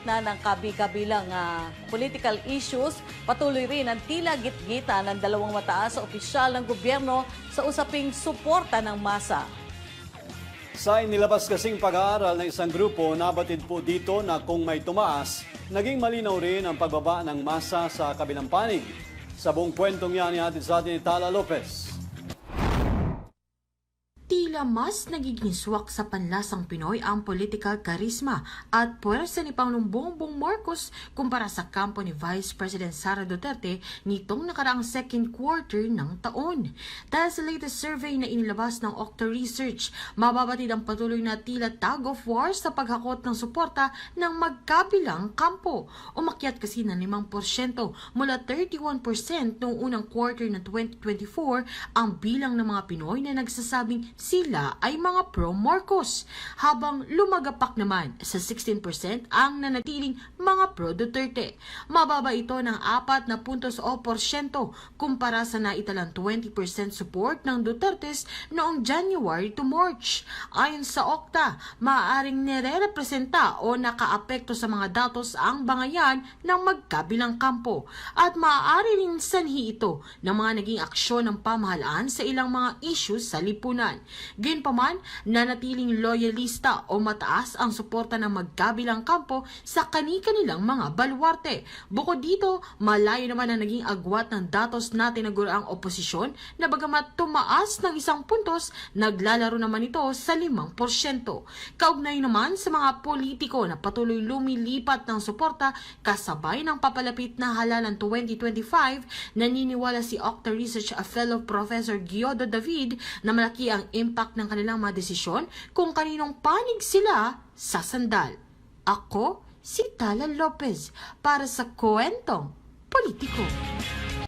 gitna ng kabi-kabilang ah, political issues, patuloy rin ang tila gitgita ng dalawang mataas sa opisyal ng gobyerno sa usaping suporta ng masa. Sa inilabas kasing pag-aaral ng isang grupo, nabatid po dito na kung may tumaas, naging malinaw rin ang pagbaba ng masa sa kabilang panig. Sa buong kwentong yan, ihatid sa atin ni Tala Lopez. Tila mas nagiging swak sa panlasang Pinoy ang political charisma at puwersa ni Pangulong Bongbong Marcos kumpara sa kampo ni Vice President Sara Duterte nitong nakaraang second quarter ng taon. Dahil sa latest survey na inilabas ng Octa Research, mababatid ang patuloy na tila tag of war sa paghakot ng suporta ng magkabilang kampo. Umakyat kasi ng 5% mula 31% noong unang quarter ng 2024 ang bilang ng mga Pinoy na nagsasabing sila ay mga pro-Marcos, habang lumagapak naman sa 16% ang nanatiling mga pro-Duterte. Mababa ito ng 4 na puntos o porsyento kumpara sa naitalang 20% support ng Dutertes noong January to March. Ayon sa Okta, maaaring nire-representa o nakaapekto sa mga datos ang bangayan ng magkabilang kampo at maaari rin sanhi ito ng mga naging aksyon ng pamahalaan sa ilang mga issues sa lipunan. Gayunpaman, nanatiling loyalista o mataas ang suporta ng magkabilang kampo sa kani-kanilang mga balwarte. Bukod dito, malayo naman ang naging agwat ng datos na tinaguraang oposisyon na bagamat tumaas ng isang puntos, naglalaro naman ito sa 5%. Kaugnay naman sa mga politiko na patuloy lumilipat ng suporta kasabay ng papalapit na halalan 2025, naniniwala si Octa Research fellow Professor Giodo David na malaki ang impact ng kanilang mga desisyon kung kaninong panig sila sasandal. Ako, si Tala Lopez, para sa Kwentong Politiko.